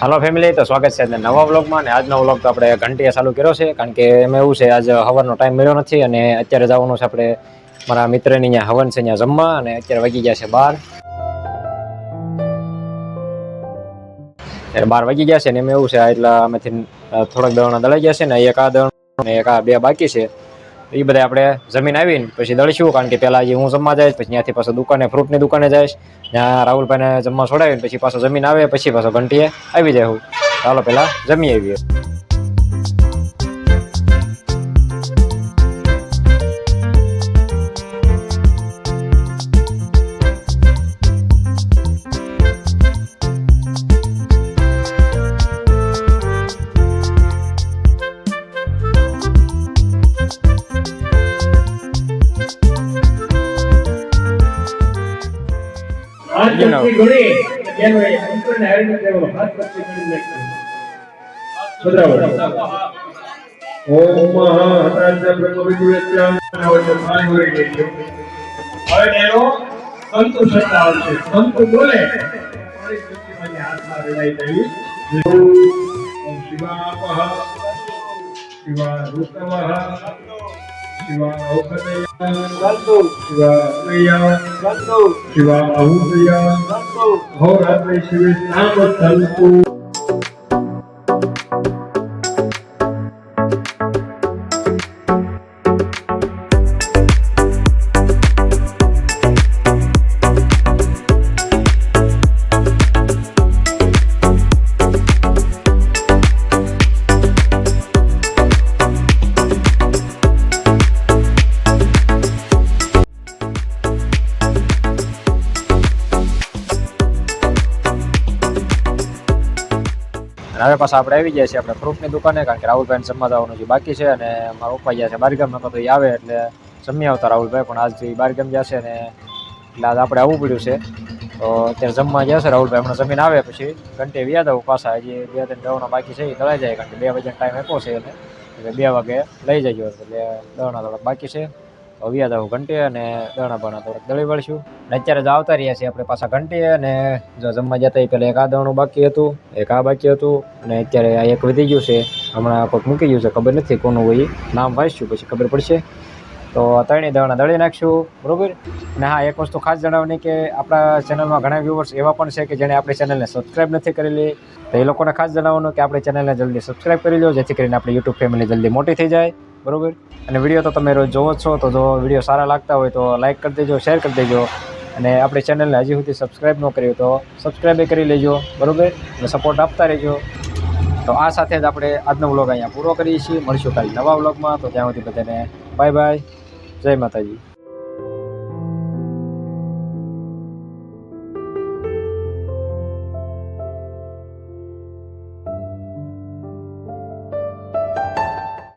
હાલો family તો સ્વાગત છે નવા વ્લોગમાં અને આજનો વ્લોગ તો આપણે ઘંટીએ ચાલુ કર્યો છે, કારણ કે એમાં એવું છે, આજ હવનનો ટાઈમ મળ્યો નથી અને અત્યારે જવાનું છે આપણે મારા મિત્રની ત્યાં હવન છે ત્યાં જમવા અને અત્યારે વાગી ગયા છે બાર. ત્યારે બાર વાગી ગયા છે ને એમાં એવું છે એટલા થોડાક દળણા દળાઈ ગયા છે ને એક આ દળ અને એક આ બે બાકી છે. એ બધા આપણે જમીન આવીને પછી દળશું, કારણ કે પહેલાં હું જમવા જઈશ, પછી ત્યાંથી પાછો દુકાને, ફ્રૂટની દુકાને જઈશ. ત્યાં રાહુલભાઈને જમવા છોડાવીને પછી પાછો જમીન આવે, પછી પાછો ઘંટીએ આવી જાય હું ચાલો પહેલાં જમી આવીએ. નાખ્યો. know. ઓમ બોલે. પાણી પૃથ્વીમાંથી હાથમાં શિવા ઋતવઃ શિવા ઔષધય શિવા પ્રિયા શિવા અહુપ્રિયા હોરાત્રિ શિવે નામ સંતુ અને હવે પાછા આપણે આવી ગયા છીએ આપણે ફ્રૂટની દુકાને, કારણ કે રાહુલભાઈને જમવા જવાનું જે બાકી છે અને મારા પપ્પા ગયા છે બારગામ નતો તો એ આવે એટલે જમી આવતા રાહુલભાઈ, પણ આજથી બારગામ જશે અને એટલે આજ આપણે આવવું પડ્યું છે. તો અત્યારે જમવા જશે રાહુલભાઈ, હમણાં જમીન આવે પછી ઘંટે વ્યાદ આવું પાછા, હજી બે ત્રણ દવાના બાકી છે, એ તળાઈ જાય કારણ કે બે વાગ્યાનો ટાઈમ આપ્યો છે એટલે બે વાગે લઈ જજો, એટલે દવાના થોડાક બાકી છે. તો ઘંટી આવું અને દાણા પાણા થોડાક દળી વળશું. અને અત્યારે જો આવતા રહ્યા છીએ આપણે પાછા ઘંટી અને જો જમવા જતા પહેલાં એક આ દાણું બાકી હતું, એક આ બાકી હતું, અને અત્યારે આ એક વધી ગયું છે. હમણાં કોઈક મૂકી ગયું છે, ખબર નથી કોનું હોય. નામ વાંચશું પછી ખબર પડશે. તો ત્રણેય દાણા દળી નાખશું, બરાબર? અને હા, એક વસ્તુ ખાસ જણાવવાની કે આપણા ચેનલમાં ઘણા વ્યૂવર્સ એવા પણ છે કે જેણે આપણી ચેનલને સબસ્ક્રાઈબ નથી કરેલી. તો એ લોકોને ખાસ જણાવવાનું કે આપણી ચેનલને જલ્દી સબસ્ક્રાઈબ કરી લો જેથી કરીને આપણી યુટ્યુબ ફેમિલી જલ્દી મોટી થઈ જાય. બરોબર? અને વીડિયો તો તમે રોજ જોવો છો, તો જો વીડિયો સારા લાગતા હોય તો લાઇક કરી દેજો, શેર કરી દેજો. અને આપણી ચેનલને હજી સુધી સબસ્ક્રાઈબ ન કરી તો સબસ્ક્રાઈબ કરી લેજો, બરોબર? અને સપોર્ટ આપતા રહેજો. તો આ સાથે જ આપણે આજનો વ્લોગ અહીંયા પૂરો કરીએ છીએ. મળીશું કાલે નવા વ્લોગમાં તો ત્યાં સુધી બધાને બાય બાય જય માતાજી.